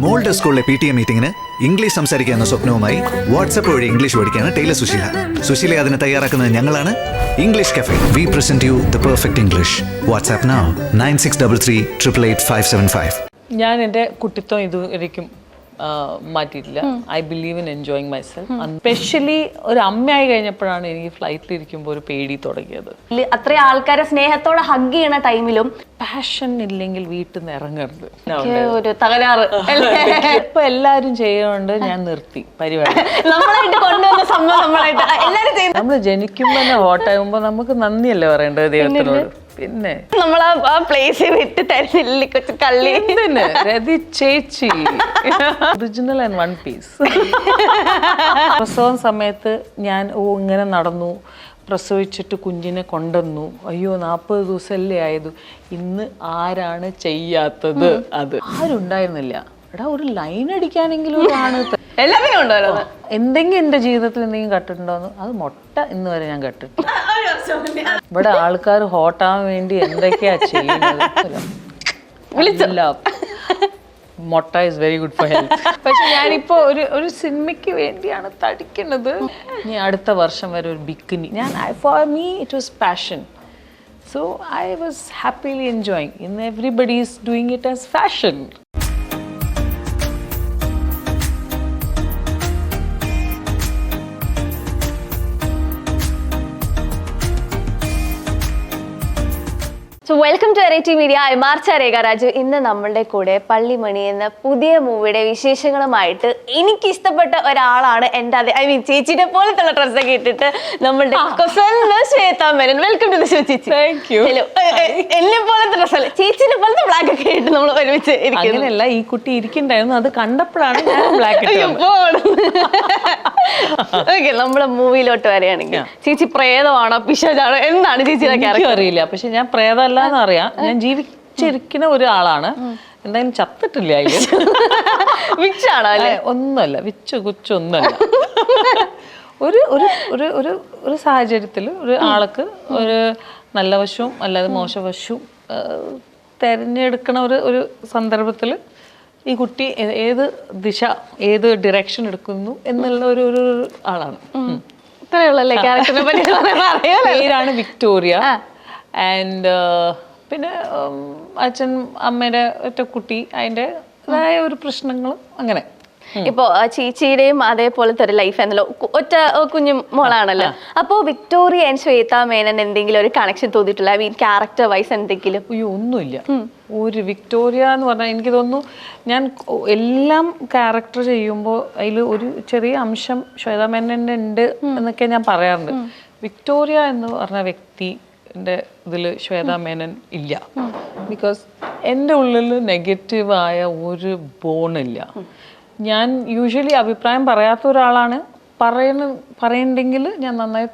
Mould സ്കൂളിലെ P T A മീറ്റിംഗിന് English സംസാരിക്കുക എന്ന സ്വപ്നവുമായി വാട്സപ്പ് വഴി ഇംഗ്ലീഷ് പഠിക്കാണ് ടൈലർ സുശീല. സുശീല അതിന് തയ്യാറാക്കുന്നത് ഞങ്ങളാണ്. English cafe. We present you the perfect English WhatsApp nine six double three triple eight five seven five ഞാൻ എന്റെ കുട്ടിത്വം ഇതുവരെയും ആ, മാറ്റിയിട്ടില്ല. I believe in enjoying myself specially ഒരു അമ്മയായി കഴിഞ്ഞപ്പോഴാണ് എനിക്ക് ഫ്ലൈറ്റിൽ ഇരിക്കുമ്പോൾ ഒരു പേടി തുടങ്ങിയത്. അത്രയും ആൾക്കാരെ സ്നേഹത്തോടെ ഹഗ് ചെയ്യണ ടൈമിലും പാഷൻ ഇല്ലെങ്കിൽ വീട്ടിൽ നിന്ന് ഇറങ്ങരുത്. ഒരു തകരാറ്? ഇപ്പൊ എല്ലാരും ചെയ്യുന്നുണ്ട് ഞാൻ നിർത്തി. പരിപാടി. നമ്മൾ ജനിക്കുമ്പോ തന്നെ ഹോട്ടാകുമ്പോ നമുക്ക് നന്ദിയല്ലേ പറയേണ്ടത് ദൈവത്തിനോട്? പിന്നെ. നമ്മൾ ആ പ്ലേസ് വിട്ട് തരുന്നില്ല കൊച്ചു കള്ളി? എന്തിന്? രതി ചേച്ചി. ഒറിജിനൽ ആൻഡ് വൺ പീസ് പ്രസവം സമയത്ത് ഞാൻ ഓ ഇങ്ങനെ നടന്നു. പ്രസവിച്ചിട്ട് കുഞ്ഞിനെ കൊണ്ടുവന്നു. അയ്യോ നാൽപ്പത് ദിവസമല്ലേ ആയത്? ഇന്ന് ആരാണ് ചെയ്യാത്തത്? അത് ആരുണ്ടായിരുന്നില്ല. എടാ ഒരു ലൈൻ അടിക്കാനെങ്കിലും ഒരാണ് ത- എല്ലാത്തിനും ഉണ്ടല്ലോ. എന്തെങ്കിലും എന്റെ ജീവിതത്തിൽ എന്തെങ്കിലും കട്ടിട്ടുണ്ടോന്ന്? അത് മുട്ട ഇന്ന് വരെ ഞാൻ കട്ടിട്ടില്ല. ഇവിടെ ആൾക്കാർ ഹോട്ടാൻ വേണ്ടി എന്തൊക്കെയാ ചെയ്യുന്നത്. മൊട്ട is very good for health പക്ഷെ ഞാനിപ്പോ ഒരു ഒരു സിനിമയ്ക്ക് വേണ്ടിയാണ് തടിക്കുന്നത്. ഇനി അടുത്ത വർഷം വരെ ഒരു ബിക്കിനി. ഞാൻ for me it was passion so I was happily enjoying ഇന്ന് everybody is doing it as fashion so welcome to variety media എമാർച്ച രേഖാരാജു ഇന്ന് നമ്മളുടെ കൂടെ പള്ളിമണി എന്ന പുതിയ മൂവിയുടെ വിശേഷങ്ങളുമായിട്ട് എനിക്ക് ഇഷ്ടപ്പെട്ട ഒരാളാണ് എന്റെ അതെ ഐ മീൻ ചേച്ചിയുടെ പോലത്തുള്ള ഡ്രസ്സൊക്കെ ഇട്ടിട്ട് നമ്മളുടെ Shweta Menon. Welcome to the show ചേച്ചി. Thank you. ഹലോ എന്നെ പോലത്തെ ഡ്രസ്സല്ല ചേച്ചിനെ പോലത്തെ ബ്ലാക്ക് ഒക്കെ ഇട്ട് നമ്മൾ ഒരുമിച്ച് ഇരിക്കുന്നില്ല ഈ കുട്ടി ഇരിക്കണ്ടായിരുന്നു. അത് കണ്ടപ്പോഴാണ് ഞാൻ ബ്ലാക്ക് ഓക്കെ നമ്മളെ മൂവിയിലോട്ട് വരികയാണെങ്കിൽ ചേച്ചി പ്രേതമാണോ? പിശാചാണോ? എന്താണ് ചേച്ചിയുടെ എനിക്കും അറിയില്ല. പക്ഷെ ഞാൻ പ്രേതമല്ല എന്ന് അറിയാം ഞാൻ ജീവിച്ചിരിക്കുന്ന ഒരാളാണ്. എന്തായാലും ചത്തിട്ടില്ല അതിൽ വിച്ചാണോ അല്ലേ? ഒന്നുമല്ല. വിച്ചു കുച്ചൊന്നുമല്ല ഒരു ഒരു ഒരു ഒരു ഒരു സാഹചര്യത്തിൽ ഒരു ആൾക്ക് ഒരു നല്ല വശവും അല്ലാതെ മോശവശവും തിരഞ്ഞെടുക്കണ ഒരു ഒരു സന്ദർഭത്തിൽ ഈ കുട്ടി ഏത് ദിശ ഏത് ഡിറക്ഷൻ എടുക്കുന്നു എന്നുള്ള ഒരു ഒരു ആളാണ്. ഇത്രയുള്ളല്ലേ ക്യാരക്ടറിനെ പറ്റി പേരാണ് വിക്ടോറിയ. ആൻഡ് പിന്നെ അച്ഛൻ അമ്മയുടെ ഒറ്റ കുട്ടി അതിന്റെ ായ ഒരു പ്രശ്നങ്ങളും അങ്ങനെ. ഇപ്പോ ആ, ചേച്ചിയുടെയും അതേപോലത്തെ ഒരു ലൈഫ് എന്നല്ലോ ഒറ്റ കുഞ്ഞു മോളാണല്ലോ. അപ്പോ വിക്ടോറിയ ആൻഡ് ശ്വേത മേനൻ എന്തെങ്കിലും ഒരു കണക്ഷൻ തോന്നിയിട്ടില്ല ഐ മീൻ ക്യാരക്ടർ വൈസ് എന്തെങ്കിലും? അയ്യോ ഒന്നുമില്ല. ഒരു വിക്ടോറിയ എന്ന് പറഞ്ഞാൽ എനിക്ക് തോന്നുന്നു ഞാൻ എല്ലാം ക്യാരക്ടർ ചെയ്യുമ്പോൾ അതിൽ ഒരു ചെറിയ അംശം ശ്വേതാ മേനന്റെ ഉണ്ട് എന്നൊക്കെ ഞാൻ പറയാറുണ്ട്. വിക്ടോറിയ എന്ന് പറഞ്ഞ വ്യക്തിന്റെ ഇതിൽ ശ്വേതാ മേനൻ ഇല്ല ബിക്കോസ് എന്റെ ഉള്ളിൽ നെഗറ്റീവായ ഒരു ബോണില്ല ഞാൻ യൂഷ്വലി അഭിപ്രായം പറയാത്ത ഒരാളാണ്. പറയുന്ന പറയണ്ടെങ്കിൽ ഞാൻ നന്നായി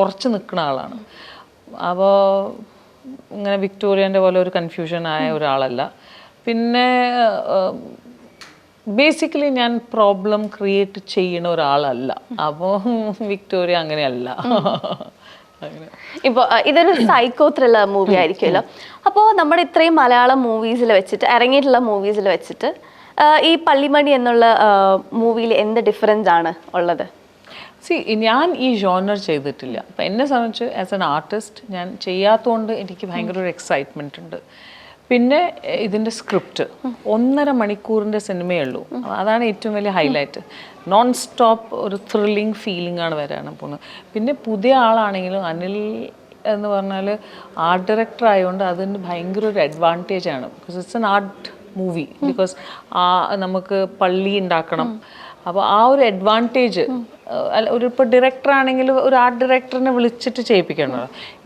ഉറച്ചു നിൽക്കുന്ന ആളാണ്. അപ്പോൾ ഇങ്ങനെ വിക്ടോറിയന്റെ പോലെ ഒരു കൺഫ്യൂഷൻ ആയ ഒരാളല്ല. പിന്നെ ബേസിക്കലി ഞാൻ പ്രോബ്ലം ക്രിയേറ്റ് ചെയ്യുന്ന ഒരാളല്ല. അപ്പോൾ വിക്ടോറിയ അങ്ങനെയല്ല. അങ്ങനെ. ഇപ്പൊ ആ, ഇതൊരു സൈക്കോ ത്രില്ലർ മൂവി ആയിരിക്കുമല്ലോ. അപ്പോൾ നമ്മുടെ ഇത്രയും മലയാളം മൂവീസിൽ വെച്ചിട്ട് ഇറങ്ങിയിട്ടുള്ള മൂവീസിൽ വെച്ചിട്ട് ഈ പള്ളിമണി എന്നുള്ള മൂവിയിൽ എന്ത് ഡിഫറൻസ് ആണ് ഉള്ളത്? സി ഞാൻ ഈ ജോണർ ചെയ്തിട്ടില്ല. അപ്പം എന്നെ സംബന്ധിച്ച് ആസ് എൻ ആർട്ടിസ്റ്റ് ഞാൻ ചെയ്യാത്തതുകൊണ്ട് എനിക്ക് ഭയങ്കര ഒരു എക്സൈറ്റ്മെന്റ് ഉണ്ട്. പിന്നെ ഇതിന്റെ സ്ക്രിപ്റ്റ് ഒന്നര മണിക്കൂറിന്റെ സിനിമയേ ഉള്ളൂ. അതാണ് ഏറ്റവും വലിയ ഹൈലൈറ്റ് നോൺ സ്റ്റോപ്പ് ഒരു ത്രില്ലിങ് ഫീലിംഗ് ആണ് വരാണ് പോകുന്നത്. പിന്നെ പുതിയ ആളാണെങ്കിലും അനിൽ എന്ന് പറഞ്ഞാൽ ആർട്ട് ഡയറക്ടർ ആയതുകൊണ്ട് അതിന് ഭയങ്കര ഒരു അഡ്വാന്റേജ് ആണ്. Because it's an art movie because ആ നമുക്ക് പള്ളി ഉണ്ടാക്കണം. അപ്പോൾ ആ ഒരു അഡ്വാന്റേജ് ഒരു ഇപ്പോൾ ഡയറക്ടർ ആണെങ്കിൽ ഒരു ആർട്ട് ഡയറക്ടറിനെ വിളിച്ചിട്ട് ചെയ്യിപ്പിക്കണോ.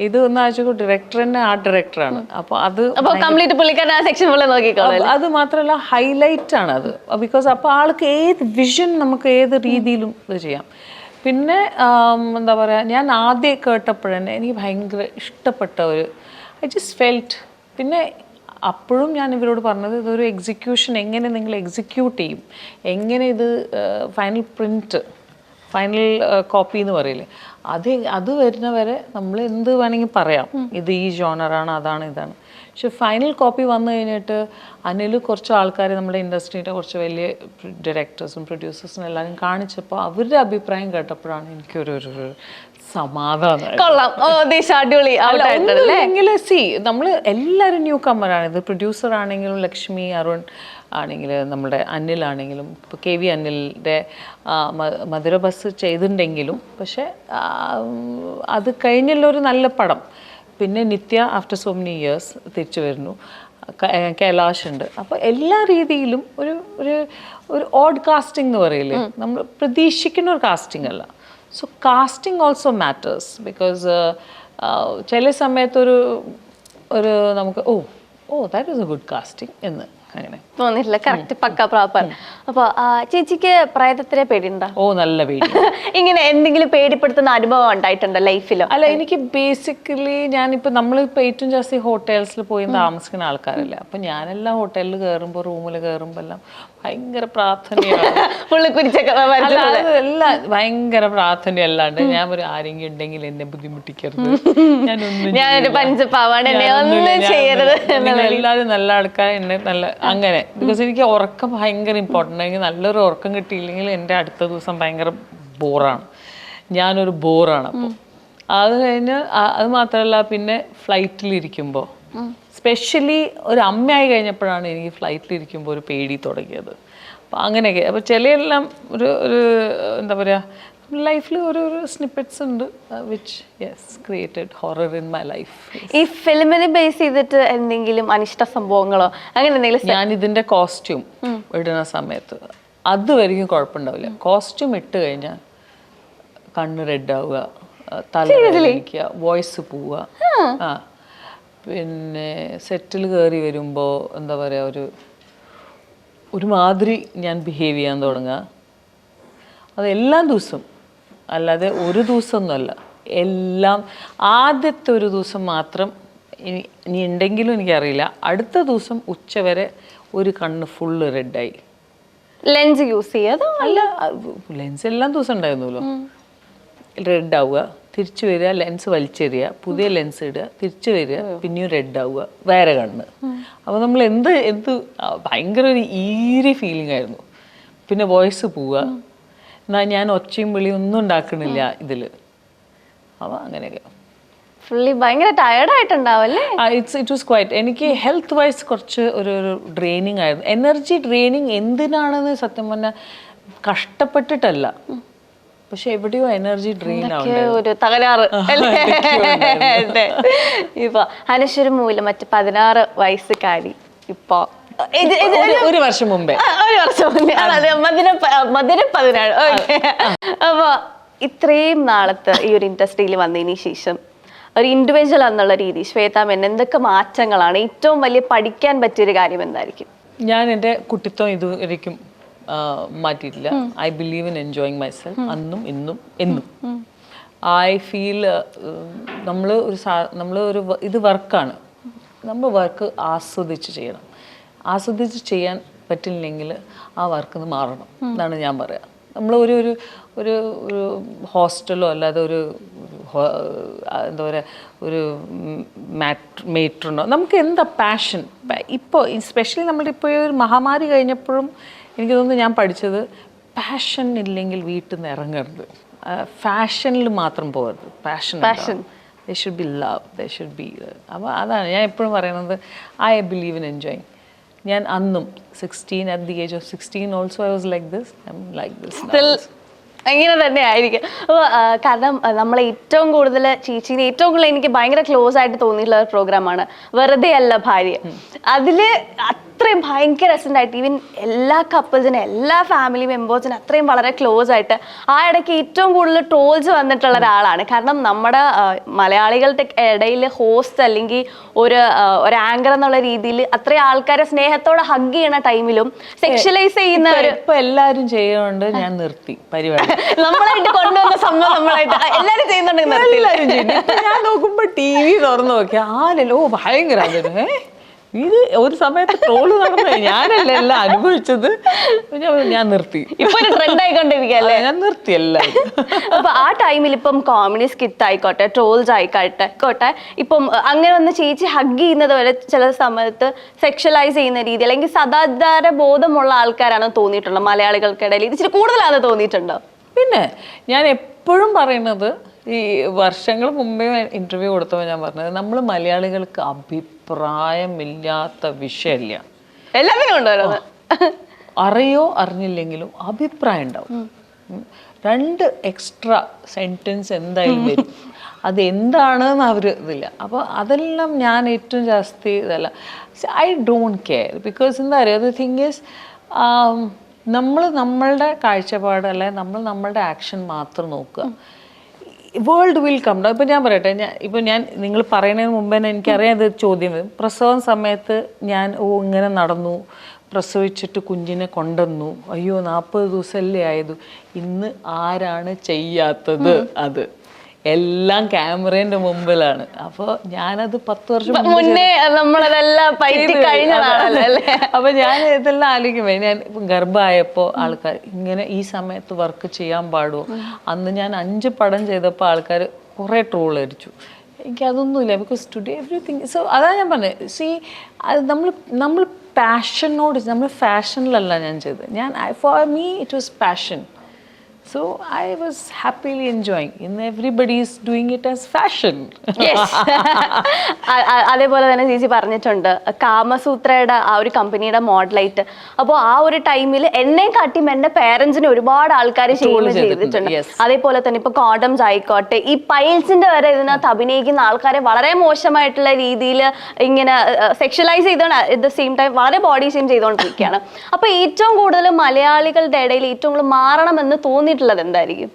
ഇത് ഒന്ന് ആഴ്ച ഡയറക്ടർ തന്നെ ആർട്ട് ഡയറക്ടറാണ് അപ്പോൾ അത് കംപ്ലീറ്റ് പുള്ളിക്കാരൻ ആ സെക്ഷൻ പോലെ നോക്കിക്കോളൂ അത് മാത്രമല്ല ഹൈലൈറ്റ് ആണ് അത്. ബിക്കോസ് അപ്പോൾ ആൾക്ക് ഏത് വിഷൻ നമുക്ക് ഏത് രീതിയിലും ഇത് ചെയ്യാം. പിന്നെ എന്താ പറയുക ഞാൻ ആദ്യം കേട്ടപ്പോഴന്നെ എനിക്ക് ഭയങ്കര ഇഷ്ടപ്പെട്ട ഒരു ഐ ജസ്റ്റ് ഫെൽറ്റ് പിന്നെ അപ്പോഴും ഞാൻ ഇവരോട് പറഞ്ഞത് ഇതൊരു എക്സിക്യൂഷൻ എങ്ങനെ നിങ്ങൾ എക്സിക്യൂട്ട് ചെയ്യും? എങ്ങനെ ഇത് ഫൈനൽ പ്രിന്റ് ഫൈനൽ കോപ്പി എന്ന് പറയില്ലേ? അത് അത് വരുന്നവരെ നമ്മൾ എന്ത് വേണമെങ്കിൽ പറയാം. ഇത് ഈ ജോണറാണ് അതാണ് ഇതാണ്. പക്ഷെ ഫൈനൽ കോപ്പി വന്നു കഴിഞ്ഞിട്ട് അനിൽ കുറച്ച് ആൾക്കാർ നമ്മുടെ ഇൻഡസ്ട്രിയുടെ കുറച്ച് വലിയ ഡയറക്ടേഴ്സും പ്രൊഡ്യൂസേഴ്സും എല്ലാവരും കാണിച്ചപ്പോൾ അവരുടെ അഭിപ്രായം കേട്ടപ്പോഴാണ് എനിക്കൊരു ഒരു സമാധാനം കൊള്ളാം. അടിപൊളി സി നമ്മൾ എല്ലാവരും ന്യൂ കമ്മറാണ് ഇത് പ്രൊഡ്യൂസർ ആണെങ്കിലും ലക്ഷ്മി അരുൺ ആണെങ്കിൽ നമ്മുടെ അനിലാണെങ്കിലും ഇപ്പോൾ കെ വി അനിലിന്റെ മധുര ബസ് ചെയ്തിട്ടുണ്ടെങ്കിലും പക്ഷേ അത് കഴിഞ്ഞുള്ള ഒരു നല്ല പടം. പിന്നെ Nithya after so many years തിരിച്ചു വരുന്നു. കൈലാഷുണ്ട് കൈലാഷ് ഉണ്ട്. അപ്പോൾ എല്ലാ രീതിയിലും ഒരു ഒരു ഒരു ഓഡ് കാസ്റ്റിംഗ് എന്ന് പറയില്ലേ? നമ്മൾ പ്രതീക്ഷിക്കുന്ന ഒരു കാസ്റ്റിംഗ് അല്ല. So casting also matters because ചില സമയത്തൊരു ഒരു നമുക്ക് oh oh that is a good casting എന്ന്. അങ്ങനെ തോന്നിയിട്ടില്ല. കറക്റ്റ് പക്ക പ്രോപ്പർ അപ്പൊ ചേച്ചിക്ക് പ്രേതത്തിനെ പേടിയുണ്ടോ? ഓ നല്ല പേടി. ഇങ്ങനെ എന്തെങ്കിലും പേടിപ്പെടുത്തുന്ന അനുഭവം ഉണ്ടായിട്ടുണ്ടോ ലൈഫിലോ? അല്ല എനിക്ക് ബേസിക്കലി ഞാനിപ്പോ നമ്മളിപ്പോ ഏറ്റവും ജാസ്തി ഹോട്ടൽസിൽ പോയി താമസിക്കുന്ന ആൾക്കാരല്ലേ. അപ്പൊ ഞാനെല്ലാം ഹോട്ടലിൽ കയറുമ്പോൾ റൂമിൽ കയറുമ്പോൾ എല്ലാം ഭയങ്കര പ്രാർത്ഥനയാണ്. അല്ല, ഭയങ്കര പ്രാർത്ഥന അല്ലാണ്ട് ഞാൻ ഒരു ആരെങ്കിലും ഉണ്ടെങ്കിൽ എന്നെ ബുദ്ധിമുട്ടിക്കരുത്. ഞാനൊന്നും ഞാനൊരു. പഞ്ചപാവാണ് എല്ലാവരും നല്ല ആൾക്കാർ എന്നെ നല്ല അങ്ങനെ. ബിക്കോസ് എനിക്ക് ഉറക്കം ഭയങ്കര ഇമ്പോർട്ടന്റ് എനിക്ക് നല്ലൊരു ഉറക്കം കിട്ടിയില്ലെങ്കിൽ എന്റെ അടുത്ത ദിവസം ഭയങ്കര ബോറാണ് ഞാനൊരു ബോറാണ് അപ്പോൾ അത് കഴിഞ്ഞ് അത് മാത്രമല്ല പിന്നെ ഫ്ലൈറ്റിലിരിക്കുമ്പോൾ സ്പെഷ്യലി ഒരു അമ്മയായി കഴിഞ്ഞപ്പോഴാണ് എനിക്ക് ഫ്ലൈറ്റിലിരിക്കുമ്പോൾ ഒരു പേടി തുടങ്ങിയത്. അപ്പോൾ അങ്ങനെയൊക്കെ. അപ്പോൾ ചിലയെല്ലാം ഒരു ഒരു എന്താ പറയുക ലൈഫിൽ ഒരു ഒരു സ്നിപ്പറ്റ്സ് ഉണ്ട് which yes created horror in my life ഈ ഫിലിമിനെ ബേസ് ചെയ്തിട്ട് എന്തെങ്കിലും അനിഷ്ട സംഭവങ്ങളോ അങ്ങനെ എന്തെങ്കിലും ഞാൻ ഇതിന്റെ കോസ്റ്റ്യൂം ഇടുന്ന സമയത്ത് അതുവരെയും കുഴപ്പമുണ്ടാവില്ല. കോസ്റ്റ്യൂം ഇട്ട് കഴിഞ്ഞാൽ കണ്ണ് റെഡ് ആവുക തലയിലേക്ക് തല വോയിസ് പോവുക. ആ. പിന്നെ സെറ്റിൽ കയറി വരുമ്പോൾ എന്താ പറയുക ഒരു ഒരുമാതിരി ഞാൻ ബിഹേവ് ചെയ്യാൻ തുടങ്ങുക. അത് എല്ലാ ദിവസവും. അല്ലാതെ ഒരു ദിവസമൊന്നുമല്ല. എല്ലാം ആദ്യത്തെ ഒരു ദിവസം മാത്രം ഇനി ഇനി ഉണ്ടെങ്കിലും എനിക്കറിയില്ല. അടുത്ത ദിവസം ഉച്ചവരെ ഒരു കണ്ണ് ഫുള്ള് റെഡായി ലെൻസ് യൂസ് ചെയ്യാതോ അല്ല ലെൻസ് എല്ലാ ദിവസം ഉണ്ടായിരുന്നല്ലോ. റെഡ് ആവുക. തിരിച്ചു വരിക ലെൻസ് വലിച്ചെറിയുക പുതിയ ലെൻസ് ഇടുക തിരിച്ചു വരിക പിന്നെയും റെഡ് ആവുക വേറെ കണ്ണ്. അപ്പോൾ നമ്മൾ എന്ത് എന്ത് ഭയങ്കര ഒരു ഈരി ഫീലിംഗ് ആയിരുന്നു. പിന്നെ വോയിസ് പോവുക. എന്നാൽ ഞാൻ ഒച്ചയും വിളിയും ഒന്നും ഉണ്ടാക്കണില്ല ഇതിൽ അപ്പോൾ അങ്ങനെയൊക്കെ. ഫുള്ളി ഭയങ്കര ടയർഡ് ആയിട്ടുണ്ടാവല്ലേ ഇറ്റ്സ് ഇറ്റ് വാസ് ക്വൈറ്റ് എനിക്ക് ഹെൽത്ത് വൈസ് കുറച്ച് ഒരു ഒരു ഡ്രെയിനിങ് ആയിരുന്നു. എനർജി ഡ്രെയിനിങ് എന്തിനാണെന്ന് സത്യം പറഞ്ഞാൽ കഷ്ടപ്പെട്ടിട്ടല്ല. പക്ഷെ എവിടെയോ എനർജി ഡ്രെയിൻ ഒരു തകരാറ്. ഇപ്പൊ അനശ്വര മൂല മറ്റു പതിനാറ് വയസ്സുകാരി ഇപ്പൊ ഒരു- വർഷം മുമ്പേ. ഒരു വർഷം മുമ്പേ. മധുര മധുര പതിനാറ്. അപ്പൊ ഇത്രയും നാളത്തെ ഈ ഒരു ഇൻഡസ്ട്രിയിൽ വന്നതിന് ശേഷം ഒരു ഇൻഡിവിജ്വൽ എന്നുള്ള രീതി ശ്വേത മേനൻ എന്തൊക്കെ മാറ്റങ്ങളാണ്? ഏറ്റവും വലിയ പഠിക്കാൻ പറ്റിയൊരു കാര്യം എന്തായിരിക്കും? ഞാൻ എന്റെ കുട്ടിത്വം ഇതുവരെയും മാറ്റിയിട്ടില്ല. I believe in enjoying myself അന്നും ഇന്നും എന്നും. ഐ ഫീൽ നമ്മൾ ഒരു സാ നമ്മൾ ഒരു ഇത് വർക്കാണ്. നമ്മൾ വർക്ക് ആസ്വദിച്ച് ചെയ്യണം. ആസ്വദിച്ച് ചെയ്യാൻ പറ്റില്ലെങ്കിൽ ആ വർക്ക് മാറണം. എന്നാണ് ഞാൻ പറയുക നമ്മൾ ഒരു ഒരു ഒരു ഒരു ഹോസ്റ്റലോ അല്ലാതെ ഒരു എന്താ പറയുക ഒരു മാറ്റ് മേറ്ററിനോ നമുക്ക് എന്താ പാഷൻ ഇപ്പോൾ സ്പെഷ്യലി നമ്മളിപ്പോൾ ഒരു മഹാമാരി കഴിഞ്ഞപ്പോഴും എനിക്ക് തോന്നുന്നു ഞാൻ പഠിച്ചത് പാഷൻ ഇല്ലെങ്കിൽ വീട്ടിൽ നിന്ന് ഇറങ്ങരുത്. ഫാഷനിൽ മാത്രം പോകരുത്. Passion passion they should be love they should be അപ്പോൾ അതാണ്. ഞാൻ എപ്പോഴും പറയുന്നത് ഐ ബിലീവ് ഇൻ എൻജോയിങ് ഞാൻ അന്നും sixteen at the age of sixteen also I was like this I like this Still അങ്ങനെ തന്നെ ആയിരിക്കും. അപ്പോൾ കാരണം നമ്മളെ ഏറ്റവും കൂടുതൽ ചേച്ചീനെ ഏറ്റവും കൂടുതൽ എനിക്ക് ഭയങ്കര ക്ലോസ് ആയിട്ട് തോന്നിയിട്ടുള്ള ഒരു പ്രോഗ്രാമാണ് വെറുതെ അല്ല ഭാര്യ. അതിൽ അത്രയും ഭയങ്കര രസമുണ്ട് ആയിട്ട് ഈവൻ എല്ലാ കപ്പിൾസിനും എല്ലാ ഫാമിലി മെമ്പേഴ്സിനും അത്രയും വളരെ ക്ലോസ് ആയിട്ട് ആ ഇടയ്ക്ക് ഏറ്റവും കൂടുതൽ ട്രോൾസ് വന്നിട്ടുള്ള ഒരാളാണ്. കാരണം നമ്മുടെ മലയാളികളുടെ ഇടയിൽ ഹോസ്റ്റ് അല്ലെങ്കിൽ ഒരു ഒരു ആങ്കർ എന്നുള്ള രീതിയിൽ അത്രയും ആൾക്കാരെ സ്നേഹത്തോടെ ഹഗ് ചെയ്യുന്ന ടൈമിലും സെക്ഷലൈസ് ചെയ്യുന്ന ഒരു ഇപ്പൊ എല്ലാരും ചെയ്യുന്നുണ്ട് ഞാൻ നിർത്തി പരിപാടി. നമ്മളായിട്ട് കൊണ്ടുവന്ന സംഭവം നമ്മളായിട്ട്. എല്ലാരും ചെയ്യുന്നുണ്ടെങ്കിൽ ഞാൻ നോക്കുമ്പോ ടി വി തുറന്നു നോക്കിയ ആരല്ലോ ഭയങ്കര? ഇത് ഒരു സമയത്ത് ട്രോൾ നടന്നു. ഞാനല്ല എല്ലാം അനുഭവിച്ചത്. ഞാൻ- നിർത്തി. ഇപ്പൊ ഒരു ട്രെൻഡ് ആയിക്കൊണ്ടിരിക്കല്ലേ ഞാൻ നിർത്തി എല്ലാം. അപ്പൊ ആ ടൈമിൽ ഇപ്പം കോമഡി സ്കിറ്റ് ആയിക്കോട്ടെ ട്രോൾസ് ആയിക്കോട്ടെ കോട്ടെ ഇപ്പം അങ്ങനെ ഒന്ന് ചേച്ചി ഹഗ് ചെയ്യുന്നത് വരെ ചില സമയത്ത് സെക്ഷലൈസ് ചെയ്യുന്ന രീതി അല്ലെങ്കിൽ സദാചാര ബോധമുള്ള ആൾക്കാരാണ് തോന്നിയിട്ടുള്ളത് മലയാളികൾക്കിടയിൽ. ഇത് ഇച്ചിരി കൂടുതലാണെന്ന് തോന്നിയിട്ടുണ്ടോ? പിന്നെ ഞാൻ എപ്പോഴും പറയുന്നത് ഈ വർഷങ്ങൾ മുമ്പേ ഇന്റർവ്യൂ കൊടുത്തപ്പോൾ ഞാൻ പറഞ്ഞത് നമ്മൾ മലയാളികൾക്ക് അഭിപ്രായമില്ലാത്ത വിഷയമല്ല. എല്ലാത്തിനും ഉണ്ടല്ലോ അറിയോ അറിഞ്ഞില്ലെങ്കിലും അഭിപ്രായം ഉണ്ടാവും രണ്ട് എക്സ്ട്രാ സെന്റൻസ് എന്തായാലും വരും. അത് എന്താണെന്ന് അവർ ഇതില്ല. അപ്പോൾ അതെല്ലാം ഞാൻ ഏറ്റവും ജാസ്തി ഇതല്ല. ഐ ഡോണ്ട് കെയർ ബിക്കോസ് എന്താ പറയുക ദ തിങ് ഈസ് നമ്മൾ നമ്മളുടെ കാഴ്ചപ്പാട് അല്ലെ നമ്മൾ നമ്മളുടെ ആക്ഷൻ മാത്രം നോക്കുക. വേൾഡ് വിൽ കം ഡൗൺ ഇപ്പം ഞാൻ പറയട്ടെ ഞാൻ ഇപ്പം ഞാൻ നിങ്ങൾ പറയുന്നതിന് മുമ്പ് തന്നെ എനിക്കറിയാം ഇത് ചോദ്യം വരും. പ്രസവം സമയത്ത് ഞാൻ ഓ ഇങ്ങനെ നടന്നു. പ്രസവിച്ചിട്ട് കുഞ്ഞിനെ കൊണ്ടുവന്നു. അയ്യോ നാൽപ്പത് ദിവസമല്ലേ ആയത്? ഇന്ന് ആരാണ് ചെയ്യാത്തത് അത്? എല്ലാം ക്യാമറേന്റെ മുമ്പിലാണ്. അപ്പോൾ ഞാനത് പത്ത് വർഷം മുന്നേ നമ്മളതെല്ലാം അപ്പൊ ഞാൻ ഇതെല്ലാം ആലോചിക്കുമ്പോ ഞാൻ ഇപ്പം ഗർഭമായപ്പോ ആൾക്കാർ ഇങ്ങനെ ഈ സമയത്ത് വർക്ക് ചെയ്യാൻ പാടുമോ അന്ന് ഞാൻ അഞ്ച് പടം ചെയ്തപ്പോൾ ആൾക്കാർ കുറെ ട്രോൾ അടിച്ചു. എനിക്കതൊന്നുമില്ല ബിക്കോസ് ടുഡേ എവറിത്തിങ് സോ അതാ ഞാൻ പറഞ്ഞത് സീ അത് നമ്മൾ നമ്മൾ പാഷനോട് നമ്മൾ ഫാഷനിലല്ല ഞാൻ ചെയ്തത്. ഞാൻ for me it was passion happily enjoying ഇന്ന് everybody is doing it as fashion Yes. അ- അ- അതേപോലെ തന്നെ ചേച്ചി പറഞ്ഞിട്ടുണ്ട്. കാമസൂത്രയുടെ ആ ഒരു കമ്പനിയുടെ മോഡലായിട്ട് അപ്പോൾ ആ ഒരു ടൈമിൽ എന്നെ കാട്ടിയും എന്റെ പേരൻസിന് ഒരുപാട് ആൾക്കാർ ചെയ്തിട്ടുണ്ട്, അതേപോലെ തന്നെ ഇപ്പൊ കോഡംസ് ആയിക്കോട്ടെ ഈ പൈൽസിന്റെ വരെ ഇതിനകത്ത് അഭിനയിക്കുന്ന ആൾക്കാരെ വളരെ മോശമായിട്ടുള്ള രീതിയിൽ ഇങ്ങനെ സെക്ഷലൈസ് ചെയ്തോണ്ട് അറ്റ് ദ സെയിം ടൈം വളരെ ബോഡി ഷെയിം ചെയ്തുകൊണ്ടിരിക്കുകയാണ് അപ്പൊ ഏറ്റവും കൂടുതൽ മലയാളികളുടെ ഇടയിൽ ഏറ്റവും കൂടുതൽ മാറണമെന്ന് തോന്നിയിട്ടുള്ളത് എന്തായിരിക്കും?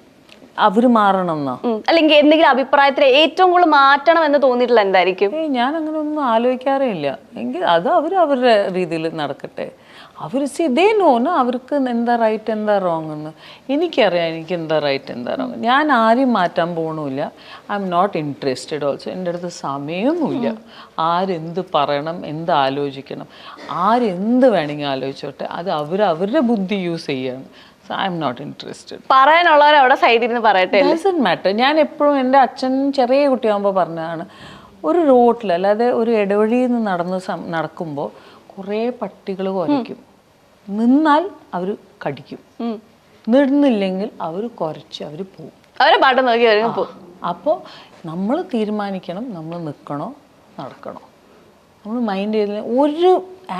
അവർ മാറണം എന്നോ. അല്ലെങ്കിൽ എന്തെങ്കിലും അഭിപ്രായത്തിൽ ഏറ്റവും കൂടുതൽ മാറ്റണം എന്ന് തോന്നിയിട്ടുള്ള എന്തായിരിക്കും? ഞാൻ അങ്ങനെ ഒന്നും ആലോചിക്കാറേ ഇല്ല. എങ്കിൽ അത് അവർ അവരുടെ രീതിയിൽ നടക്കട്ടെ. അവർ സി ഇതേ നോന്ന് അവർക്ക് എന്താ റൈറ്റ് എന്താ റോങ് എന്ന്. എനിക്കറിയാം എനിക്ക് എന്താ റൈറ്റ് എന്താ റോങ് ഞാൻ ആരെയും മാറ്റാൻ പോകണമില്ല I'm not interested also എന്റെ അടുത്ത് സമയമൊന്നുമില്ല. ആരെന്ത് പറയണം എന്ത് ആലോചിക്കണം ആരെന്ത് വേണമെങ്കിൽ ആലോചിച്ചോട്ടെ. അത് അവർ അവരുടെ ബുദ്ധി യൂസ് ചെയ്യാണ്. ഐ എം നോട്ട് ഇൻട്രസ്റ്റഡ് പറയാനുള്ളവർ അവിടെ സൈഡിൽ നിന്ന് പറയട്ടെ മാറ്റർ ഞാൻ എപ്പോഴും എന്റെ അച്ഛൻ ചെറിയ കുട്ടിയാകുമ്പോൾ പറഞ്ഞതാണ് ഒരു റോട്ടിൽ അല്ലാതെ ഒരു ഇടവഴിയിൽ നിന്ന് നടന്ന് നടക്കുമ്പോൾ കുറേ പട്ടികൾ കുരയ്ക്കും. നിന്നാൽ അവർ കടിക്കും. നിന്നില്ലെങ്കിൽ അവർ കുരച്ച് അവർ പോവും. അവരെ പാട്ട് നോക്കി അവർ പോ അപ്പോൾ നമ്മൾ തീരുമാനിക്കണം നമ്മൾ നിൽക്കണോ നടക്കണോ. നമ്മൾ മൈൻഡ് ചെയ്തില്ല ഒരു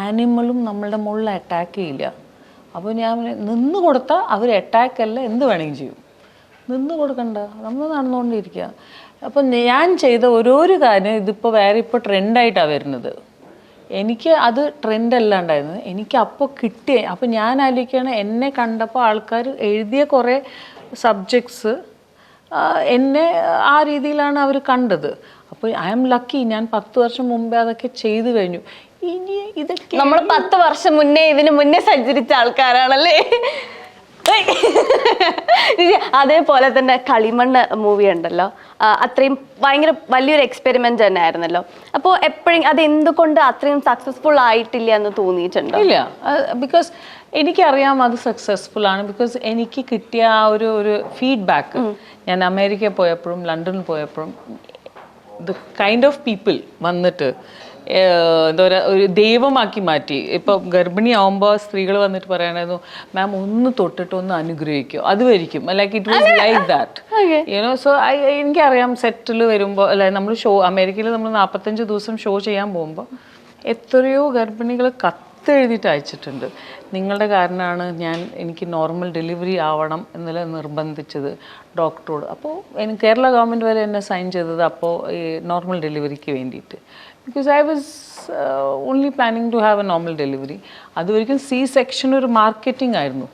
ആനിമലും നമ്മളുടെ മുകളിൽ അറ്റാക്ക് ചെയ്യില്ല. അപ്പോൾ ഞാൻ നിന്ന് കൊടുത്താൽ അവർ അറ്റാക്ക് അല്ല എന്ത് വേണമെങ്കിലും ചെയ്യും. നിന്ന് കൊടുക്കണ്ട. നമ്മൾ നടന്നുകൊണ്ടിരിക്കുക അപ്പം ഞാൻ ചെയ്ത ഓരോരു കാര്യം ഇതിപ്പോൾ വേറെ ഇപ്പോൾ ട്രെൻഡായിട്ടാണ് വരുന്നത്. എനിക്ക് അത് ട്രെൻഡ് ഉണ്ടായിരുന്നത്. എനിക്ക് അപ്പോൾ കിട്ടിയ അപ്പോൾ ഞാൻ ആലോചിക്കുകയാണ് എന്നെ കണ്ടപ്പോൾ ആൾക്കാർ എഴുതിയ കുറേ സബ്ജക്ട്സ് എന്നെ ആ രീതിയിലാണ് അവർ കണ്ടത്. അപ്പോൾ ഐ എം ലക്കി ഞാൻ പത്ത് വർഷം മുമ്പേ അതൊക്കെ ചെയ്തു കഴിഞ്ഞു. ഇനി ഇതൊക്കെ നമ്മൾ പത്ത് വർഷം മുന്നേ ഇതിന് മുന്നേ സഞ്ചരിച്ച ആൾക്കാരാണല്ലേ? അതേപോലെ തന്നെ കളിമണ്ണ് മൂവി ഉണ്ടല്ലോ. അത്രയും ഭയങ്കര വലിയൊരു എക്സ്പെരിമെന്റ് തന്നെ ആയിരുന്നല്ലോ അപ്പോൾ എപ്പോഴും അത് എന്തുകൊണ്ട് അത്രയും സക്സസ്ഫുൾ ആയിട്ടില്ല എന്ന് തോന്നിയിട്ടുണ്ടോ? ഇല്ല. ബിക്കോസ് എനിക്കറിയാം അത് സക്സസ്ഫുൾ ആണ്. ബിക്കോസ് എനിക്ക് കിട്ടിയ ആ ഒരു ഒരു ഫീഡ്ബാക്ക് ഞാൻ അമേരിക്ക പോയപ്പോഴും ലണ്ടനിൽ പോയപ്പോഴും ദ കൈൻഡ് ഓഫ് പീപ്പിൾ വന്നിട്ട് എന്താ പറയുക ഒരു ദൈവമാക്കി മാറ്റി. ഇപ്പോൾ ഗർഭിണിയാവുമ്പോൾ സ്ത്രീകൾ വന്നിട്ട് പറയണായിരുന്നു മാം ഒന്ന് തൊട്ടിട്ട് ഒന്ന് അനുഗ്രഹിക്കും. അത് വരിക്കും. Like it was like that you know so I എനിക്കറിയാം സെറ്റിൽ വരുമ്പോൾ അല്ലെ നമ്മൾ ഷോ അമേരിക്കയിൽ നമ്മൾ നാൽപ്പത്തഞ്ച് ദിവസം ഷോ ചെയ്യാൻ പോകുമ്പോൾ എത്രയോ ഗർഭിണികൾ കത്തെഴുതിയിട്ട് അയച്ചിട്ടുണ്ട്. നിങ്ങളുടെ കാരണമാണ് ഞാൻ എനിക്ക് നോർമൽ ഡെലിവറി ആവണം എന്നുള്ള നിർബന്ധിച്ചത് ഡോക്ടറോട് അപ്പോൾ എനിക്ക് കേരള ഗവൺമെന്റ് വരെ എന്നെ സൈൻ ചെയ്തത് അപ്പോൾ ഈ നോർമൽ ഡെലിവറിക്ക് വേണ്ടിയിട്ട്. Because I was only planning to have a normal delivery അതുവരെയും സി സെക്ഷൻ ഒരു മാർക്കറ്റിംഗ് ആയിരുന്നു.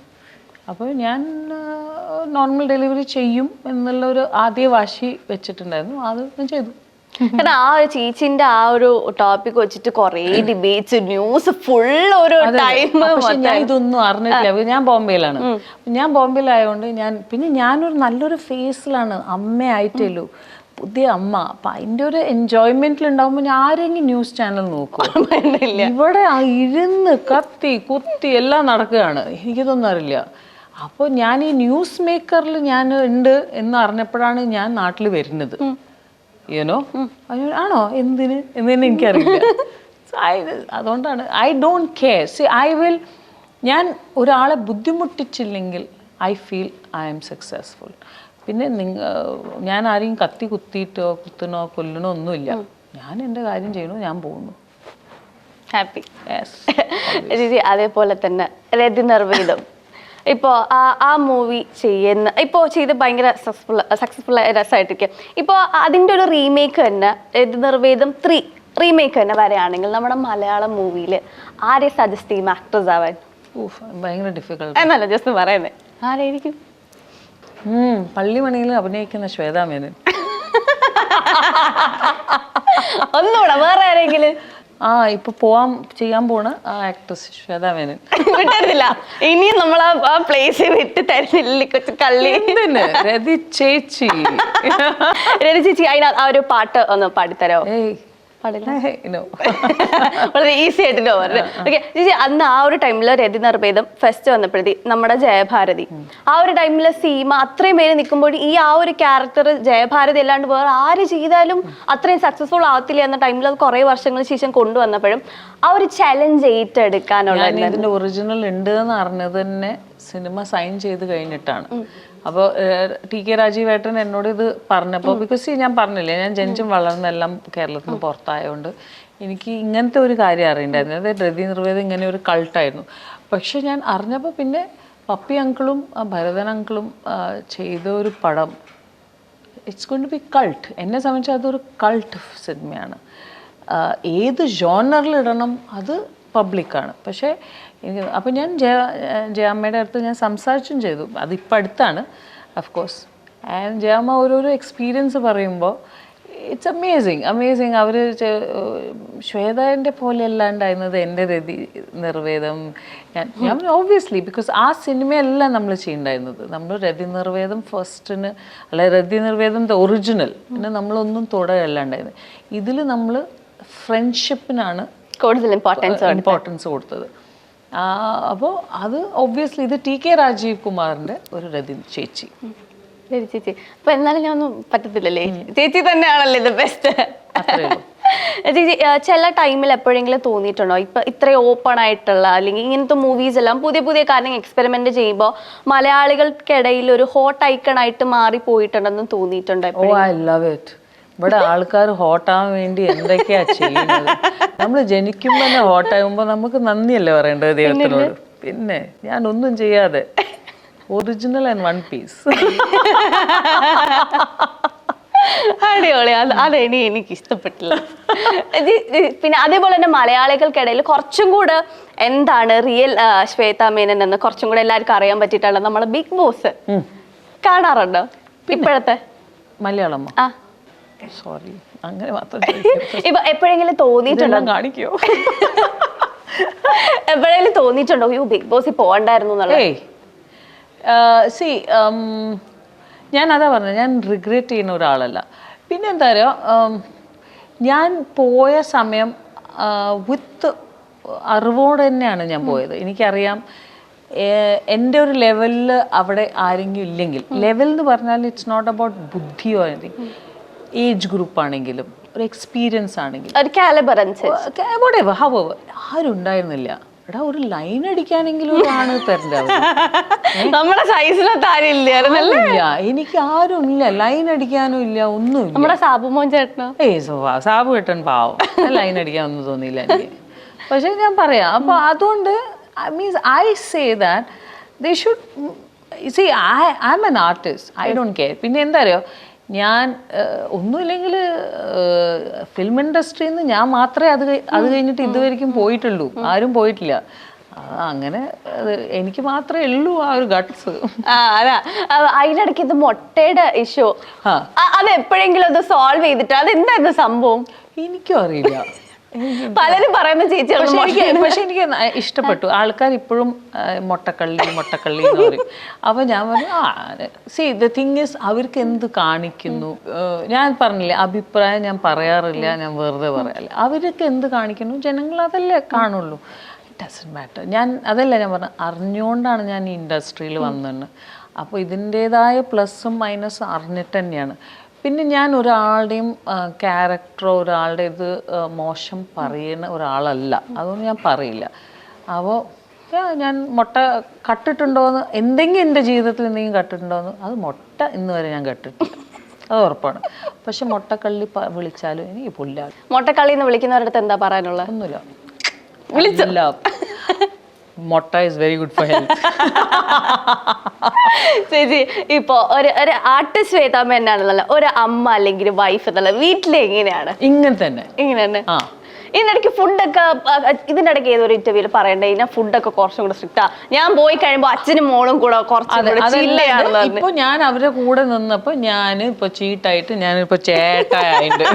അപ്പോൾ ഞാൻ നോർമൽ ഡെലിവറി ചെയ്യും എന്നുള്ള ഒരു ആദ്യ വാശി വെച്ചിട്ടുണ്ടായിരുന്നു. അത് ഞാൻ ചെയ്തു. കാരണം ആ ഒരു ചേച്ചിന്റെ ആ ഒരു ടോപ്പിക് വെച്ചിട്ട് കുറേ ഡിബേറ്റ്സ് ന്യൂസ് ഫുൾ ഒരു ടൈം ഞാൻ ഇതൊന്നും അറിഞ്ഞിട്ടില്ല. ഞാൻ ബോംബെയിലാണ്. ഞാൻ ബോംബെയിലായതുകൊണ്ട് ഞാൻ പിന്നെ ഞാനൊരു നല്ലൊരു ഫേസിലാണ് അമ്മയായിട്ടേലൂ പുതിയ അമ്മ. അപ്പം അതിന്റെ ഒരു എൻജോയ്മെന്റിൽ ഉണ്ടാകുമ്പോൾ ഞാൻ ആരെങ്കിലും ന്യൂസ് ചാനൽ നോക്കും? ഇവിടെ ആ ഇരുന്ന് കത്തി കുത്തി എല്ലാം നടക്കുകയാണ്. എനിക്കിതൊന്നും അറിയില്ല. അപ്പോൾ ഞാൻ ഈ ന്യൂസ് മേക്കറിൽ ഞാൻ ഉണ്ട് എന്ന് അറിഞ്ഞപ്പോഴാണ് ഞാൻ നാട്ടിൽ വരുന്നത്. യുനോ ആണോ? എന്തിന്? എന്ന് തന്നെ എനിക്കറിയില്ല അതുകൊണ്ടാണ്. I don't care see I will ഞാൻ ഒരാളെ ബുദ്ധിമുട്ടിച്ചില്ലെങ്കിൽ I feel I'm successful പിന്നെ നിങ്ങ ഞാൻ ആരെയും കത്തി കുത്തിയിട്ടോ കുത്തണോ കൊല്ലണോ ഒന്നുമില്ല. ഞാൻ എന്റെ കാര്യം ചെയ്യണു ഞാൻ പോകുന്നു. ഹാപ്പി ചേച്ചി അതേപോലെ തന്നെ. രതി നിർവേദം ഇപ്പോൾ ആ ആ മൂവി ചെയ്യുന്ന ഇപ്പോൾ ചെയ്ത് ഭയങ്കര സക്സസ്ഫുൾ സക്സസ്ഫുൾ രസമായിട്ടിരിക്കും ഇപ്പോൾ അതിന്റെ ഒരു റീമേക്ക് തന്നെ ഇത് നിർവേദം ത്രീ റീമേക്ക് തന്നെ വരെയാണെങ്കിൽ നമ്മുടെ മലയാളം മൂവിയിൽ ആരെ സജസ്റ്റ് ചെയ്യും ആക്ടേഴ്സ് ആവാൻ? ഭയങ്കര ഡിഫിക്കൽട്ട് എന്നല്ല ജസ്റ്റ് പറയുന്നത് ആരായിരിക്കും? പള്ളിമണിയിൽ അഭിനയിക്കുന്ന ശ്വേതാമേനൻ. ഒന്നുകൂടെ വേറെ ആരെങ്കിലും? ആ ഇപ്പൊ പോവാൻ ചെയ്യാൻ പോണ. ആ ആക്ട്രസ് ശ്വേതാ മേനൻ വിട്ടരുന്നില്ല ഇനിയും നമ്മൾ ആ- ആ പ്ലേസ് വിട്ട് തരുന്നില്ല കൊച്ചു കള്ളി? എന്തിന്? രതി ചേച്ചി. രതി ചേച്ചി അതിനകത്ത് ആ ഒരു പാട്ട് ഒന്ന് പാടിത്തരോ? ഏയ് പാടില്ല. വളരെ ഈസി ആയിട്ട് ഓക്കെ ചേച്ചി അന്ന് ആ ഒരു ടൈമിൽ രതി നിർഭേദം ഫസ്റ്റ് വന്നപ്പോഴത്തെ നമ്മുടെ ജയഭാരതി. ആ ഒരു ടൈമിൽ സീമ അത്രയും പേര് നിൽക്കുമ്പോൾ ഈ ആ ഒരു ക്യാരക്ടർ ജയഭാരതി അല്ലാണ്ട് വേറെ ആര് ചെയ്താലും അത്രയും സക്സസ്ഫുൾ ആവത്തില്ല എന്ന ടൈമിൽ അത് കുറെ വർഷങ്ങൾ ശേഷം കൊണ്ടുവന്നപ്പോഴും ആ ഒരു ചലഞ്ച് ഏറ്റെടുക്കാനുള്ള ഇതിന്റെ ഒറിജിനൽ ഉണ്ട് എന്ന് അറിഞ്ഞത് തന്നെ സിനിമ സൈൻ ചെയ്ത് കഴിഞ്ഞിട്ടാണ്. അപ്പോൾ ടി കെ രാജീവേട്ടൻ എന്നോട് ഇത് പറഞ്ഞപ്പോൾ ബിക്കോസ് ഞാൻ പറഞ്ഞില്ലേ ഞാൻ ജനിച്ചും വളർന്നെല്ലാം കേരളത്തിൽ നിന്ന് പുറത്തായതുകൊണ്ട് എനിക്ക് ഇങ്ങനത്തെ ഒരു കാര്യം അറിയണ്ടായിരുന്നു. അതായത് രതി നിർവേദം ഇങ്ങനെ ഒരു കൾട്ടായിരുന്നു പക്ഷെ ഞാൻ അറിഞ്ഞപ്പോൾ പിന്നെ പപ്പി അങ്കിളും ഭരതൻ അങ്കിളും ചെയ്ത ഒരു പടം it's gonna be cult എന്നെ സംബന്ധിച്ച് അതൊരു കൾട്ട് സിനിമയാണ് ഏത് ജോണറിൽ ഇടണം അത് പബ്ലിക്കാണ് പക്ഷേ എനിക്ക് അപ്പോൾ ഞാൻ ജയ ജയാമ്മയുടെ അടുത്ത് ഞാൻ സംസാരിച്ചും ചെയ്തു. അതിപ്പോൾ അടുത്താണ് ഓഫ് കോഴ്സ് ആൻഡ് ജയാമ്മ ഓരോരോ എക്സ്പീരിയൻസ് പറയുമ്പോൾ ഇറ്റ്സ് അമേസിങ് അമേസിങ് അവർ ശ്വേതന്റെ പോലെ അല്ലാണ്ടായിരുന്നത് എന്റെ രതി നിർവേദം. ഞാൻ ഞാൻ ഓബ്വിയസ്ലി ബിക്കോസ് ആ സിനിമയല്ല നമ്മൾ ചെയ്യണ്ടായിരുന്നത്. നമ്മൾ രതി നിർവേദം ഫസ്റ്റിന് അല്ലെ രതി നിർവേദം ദ ഒറിജിനൽ പിന്നെ നമ്മളൊന്നും തുടരല്ല ഉണ്ടായിരുന്നത് ഇതിൽ നമ്മൾ ഫ്രണ്ട്ഷിപ്പിനാണ് കൂടുതൽ ഇമ്പോർട്ടൻസ് ഇമ്പോർട്ടൻസ് കൊടുത്തത്. അപ്പോൾ അത് ഒബ്വിയസ്ലി ഇത് ടി കെ രാജീവ് കുമാറിന്റെ ഒരു രതി ചേച്ചി. ചേച്ചി. അപ്പൊ എന്നാലും ഞാൻ ഒന്നും പറ്റത്തില്ലല്ലേ ചേച്ചി തന്നെയാണല്ലേ ഇത് ബെസ്റ്റ് ചേച്ചി ചില ടൈമിൽ എപ്പോഴെങ്കിലും തോന്നിയിട്ടുണ്ടോ? ഇപ്പൊ ഇത്രയും ഓപ്പൺ ആയിട്ടുള്ള അല്ലെങ്കിൽ ഇങ്ങനത്തെ മൂവീസ് എല്ലാം പുതിയ പുതിയ കാര്യങ്ങൾ എക്സ്പെരിമെന്റ് ചെയ്യുമ്പോൾ മലയാളികൾക്കിടയിൽ ഒരു ഹോട്ട് ഐക്കൺ ആയിട്ട് മാറി പോയിട്ടുണ്ടെന്ന് തോന്നിയിട്ടുണ്ടോ ഓ ഐ ലവ് ഇറ്റ് ഇവിടെ ആൾക്കാർ ഹോട്ടാവാൻ വേണ്ടി എന്തൊക്കെയാ ചെയ്യുന്നത്? നമ്മൾ ജനിക്കുമ്പോൾ തന്നെ ഹോട്ടാകുമ്പോൾ നമുക്ക് നന്ദിയല്ലേ പറയേണ്ടത് ദൈവത്തിനോട്? പിന്നെ ഞാൻ ഒന്നും ചെയ്യാതെ ഒറിജിനൽ ആൻഡ് വൺ പീസ് അടിപൊളി. അത് അതെനി എനിക്ക് ഇഷ്ടപ്പെട്ടില്ല. പിന്നെ അതേപോലെ തന്നെ മലയാളികൾക്കിടയിൽ കുറച്ചും കൂടെ എന്താണ് റിയൽ ശ്വേത മേനൻ എന്ന് കുറച്ചും കൂടെ എല്ലാവർക്കും അറിയാൻ പറ്റിയിട്ടുള്ള നമ്മളെ ബിഗ് ബോസ് കാണാറുണ്ടോ? ഇപ്പോഴത്തെ? മലയാളം ആ. സോറി അങ്ങനെ മാത്രം. ഇപ്പൊ എപ്പോഴെങ്കിലും തോന്നിയിട്ടുണ്ടോ? കാണിക്കോ? എപ്പോഴെങ്കിലും തോന്നിയിട്ടുണ്ടോ? അയ്യോ ബിഗ് ബോസിൽ പോകണ്ടായിരുന്നു എന്നുള്ളത് സി ഞാൻ അതാ പറഞ്ഞത് ഞാൻ റിഗ്രറ്റ് ചെയ്യുന്ന ഒരാളല്ല. പിന്നെ എന്താ പറയുക ഞാൻ പോയ സമയം വിത്ത് അറിവോടെ തന്നെയാണ് ഞാൻ പോയത്. എനിക്കറിയാം എന്റെ ഒരു ലെവലിൽ അവിടെ ആരെങ്കിലും ഇല്ലെങ്കിൽ. ലെവൽ എന്ന് പറഞ്ഞാൽ ഇറ്റ്സ് നോട്ട് അബൌട്ട് ബുദ്ധിയോ എനിത്തിങ് ഏജ് ഗ്രൂപ്പ് ആണെങ്കിലും ഒരു എക്സ്പീരിയൻസ് ആണെങ്കിലും. ഒരു കാലിബർ അനുസരിച്ച്. whatever, ആരും ഉണ്ടായിരുന്നില്ല. എടാ ഒരു ലൈൻ അടിക്കാനെങ്കിലും ഒരാണ് നമ്മുടെ സൈസിനകത്ത് എനിക്ക് ആരും ഇല്ല. ലൈൻ അടിക്കാനും ഇല്ല ഒന്നും നമ്മുടെ സാബുമോൻ ചേട്ടനോ? ഏയ് സാബു കേട്ടൻ പാവം. ലൈൻ അടിക്കാൻ ഒന്നും തോന്നിയില്ല എനിക്ക്. പക്ഷെ ഞാൻ പറയാം. അപ്പൊ അതുകൊണ്ട് means I say that they should see I I'm an artist I don't care പിന്നെ എന്താ അറിയോ? ഞാൻ ഒന്നുമില്ലെങ്കിൽ ഫിലിം ഇൻഡസ്ട്രിയിൽ നിന്ന് ഞാൻ മാത്രമേ അത് അത് കഴിഞ്ഞിട്ട് ഇതുവരെയ്ക്കും പോയിട്ടുള്ളൂ. ആരും പോയിട്ടില്ല. അങ്ങനെ എനിക്ക് മാത്രമേ ഉള്ളൂ ആ ഒരു ഗട്ട്സ് അതിനിടയ്ക്ക് ഇത് മുട്ടയുടെ ഇഷ്യൂ. അത് എപ്പോഴെങ്കിലും അത് സോൾവ് ചെയ്തിട്ട് അത് എന്തായിരുന്നു സംഭവം? എനിക്കും അറിയില്ല. പലരും പറയുന്ന ചേച്ചിയാണ് പക്ഷെ എനിക്ക് ഇഷ്ടപ്പെട്ടു. ആൾക്കാർ ഇപ്പോഴും മുട്ടക്കള്ളി മൊട്ടക്കള്ളി എന്ന് പറയും. അപ്പൊ ഞാൻ പറഞ്ഞു ആ സി ദ തിങ് ഇസ് അവർക്ക് എന്ത് കാണിക്കുന്നു? ഞാൻ പറഞ്ഞില്ലേ അഭിപ്രായം ഞാൻ പറയാറില്ല ഞാൻ വെറുതെ പറയാറില്ല. അവർക്ക് എന്ത് കാണിക്കുന്നു? ജനങ്ങൾ അതല്ലേ കാണുള്ളൂ. ഡസൻ മാറ്റർ ഞാൻ അതല്ല ഞാൻ പറഞ്ഞു അറിഞ്ഞുകൊണ്ടാണ് ഞാൻ ഈ ഇൻഡസ്ട്രിയിൽ വന്നത് അപ്പോൾ ഇതിന്റെതായ പ്ലസ്സും മൈനസും അറിഞ്ഞിട്ട് തന്നെയാണ്. പിന്നെ ഞാൻ ഒരാളുടെയും ക്യാരക്ടറോ ഒരാളുടെ ഇത് മോശം പറയുന്ന ഒരാളല്ല. അതൊന്നും ഞാൻ പറയില്ല. അപ്പോൾ ഞാൻ മുട്ട കട്ടിട്ടുണ്ടോയെന്ന് എന്തെങ്കിലും എന്റെ ജീവിതത്തിൽ എന്തെങ്കിലും കട്ടിട്ടുണ്ടോയെന്ന് അത് മുട്ട ഇന്ന് വരെ ഞാൻ കട്ടിട്ടില്ല. അത് ഉറപ്പാണ്. പക്ഷെ മുട്ടക്കള്ളി വിളിച്ചാലും എനിക്ക് പുല്ലാണ് മുട്ടക്കള്ളി എന്ന് വിളിക്കുന്നവരുടെ അടുത്ത് എന്താ പറയാനുള്ളത്? ഒന്നുമില്ല. വിളിച്ചില്ല മുട്ട is very good for health ചേച്ചി ഇപ്പൊ ഒരു ഒരു ആർട്ടിസ്റ്റ് വേതാമ്മ എന്നാണെന്നല്ല ഒരു അമ്മ അല്ലെങ്കിൽ വൈഫ് എന്നല്ല വീട്ടിൽ എങ്ങനെയാണ്? ഇങ്ങനെ തന്നെ. ഇങ്ങനെ തന്നെ. ആ. ഇതിനിടയ്ക്ക് ഫുഡൊക്കെ ഇതിന്റെ ഇടയ്ക്ക് ഏതൊരു ഇന്റർവ്യൂൽ പറയണ്ടേ? ഞാൻ ഫുഡൊക്കെ കുറച്ചും കൂടെ സ്ട്രിക്റ്റാ ഞാൻ പോയി കഴിയുമ്പോ അച്ഛനും മോളും കൂടെ കുറച്ചും ഇപ്പൊ ഞാൻ അവരുടെ കൂടെ നിന്നപ്പോ ഞാൻ ഇപ്പൊ ചീട്ടായിട്ട് ഞാനിപ്പോ ചേട്ടായിട്ട്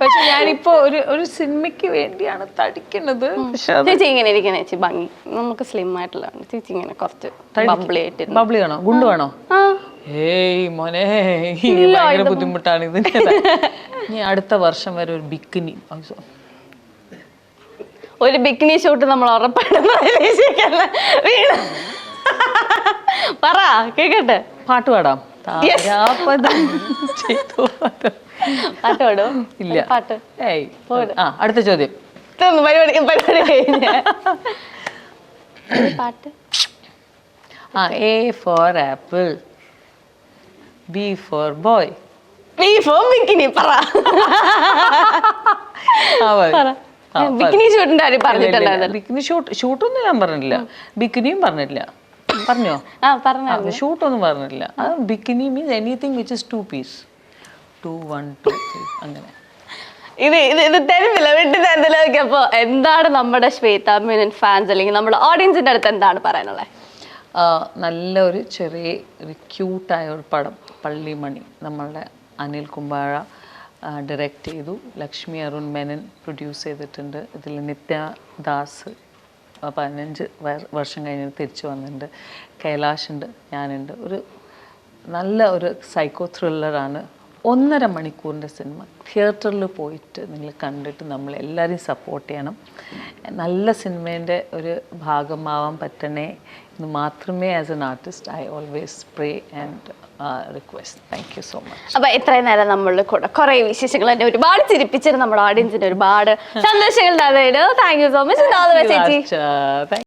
പക്ഷെ ഞാനിപ്പോ ഒരു ഒരു സിനിമയ്ക്ക് വേണ്ടിയാണ് തടിക്കുന്നത്. ചേച്ചി ഇങ്ങനെ ഇരിക്കണേ. ചേച്ചി ഭംഗി. നമുക്ക് സ്ലിം ആയിട്ടുള്ള ചേച്ചി ഇങ്ങനെ കുറച്ച് ബബിളി ആയിട്ട് ബബ്ലി വേണോ ഗുണ്ട് വേണോ ആ. ഏയ് മോനെ ഭയങ്കര ബുദ്ധിമുട്ടാണ് ഇതിന്റെ ഇനി അടുത്ത വർഷം വരെ ഒരു ബിക്കിനി. ഒരു ബിക്കിനി ഷൂട്ട് നമ്മൾ ഉറപ്പായിട്ടും. വീണ്. പറ കേക്കട്ടെ. പാട്ട് പാടാം. പാട്ട്. പാടോ. ഇല്ല. പാട്ട്. ഏയ് ആ അടുത്ത ചോദ്യം. പരിപാടി പരിപാടി കഴിഞ്ഞ. പാട്ട്. ആ A for apple B for boy B for bikini പറ. ബിക്കിനി ഷൂട്ടിന്റെ കാര്യം പറഞ്ഞിട്ടുണ്ടായിരുന്നു. ബിക്കിനി ഷൂട്ട് ഷൂട്ടൊന്നും ഞാൻ പറഞ്ഞില്ല ബിക്കിനിയും പറഞ്ഞിട്ടില്ല. പറഞ്ഞോ? ആ പറഞ്ഞ ഷൂട്ടൊന്നും പറഞ്ഞിട്ടില്ല. Bikini means anything which is two piece two one two three അങ്ങനെ. ഇത് ഇത് ഇത് തരുന്നില്ല വിട്ടു തരുന്നില്ല എന്താണ് നമ്മുടെ ശ്വേത മേനൻ ഫാൻസ് അല്ലെങ്കിൽ നമ്മുടെ ഓഡിയൻസിന്റെ അടുത്ത് എന്താണ് പറയാനുള്ളത് നല്ലൊരു നല്ല ഒരു ചെറിയ ഒരു ക്യൂട്ടായ ഒരു പടം. പള്ളിമണി നമ്മളുടെ അനിൽ കുമ്പാഴ ഡയറക്റ്റ് ചെയ്തു. ലക്ഷ്മി അരുൺ മേനൻ പ്രൊഡ്യൂസ് ചെയ്തിട്ടുണ്ട്. ഇതിൽ നിത്യ ദാസ് പതിനഞ്ച് വർഷം കഴിഞ്ഞ് തിരിച്ചു വന്നിട്ടുണ്ട്. കൈലാഷ് ഉണ്ട് ഞാനുണ്ട്. ഒരു നല്ല ഒരു സൈക്കോ ത്രില്ലറാണ് ഒന്നര മണിക്കൂറിന്റെ സിനിമ. തിയേറ്ററിൽ പോയിട്ട് നിങ്ങൾ കണ്ടിട്ട് നമ്മൾ എല്ലാവരെയും സപ്പോർട്ട് ചെയ്യണം. നല്ല സിനിമേന്റെ ഒരു ഭാഗമാവാൻ പറ്റണേ. എന്ന് മാത്രമേ as an artist I always pray and request thank you so much അപ്പൊ ഇത്രയും നേരം നമ്മളുടെ കൂടെ കുറെ വിശേഷങ്ങൾ എന്നെ ഒരുപാട് ചിരിപ്പിച്ചിരുന്നു. നമ്മുടെ ഓഡിയൻസിന് ഒരുപാട് സന്തോഷങ്ങൾ താങ്ക് യു സോ മച്ച്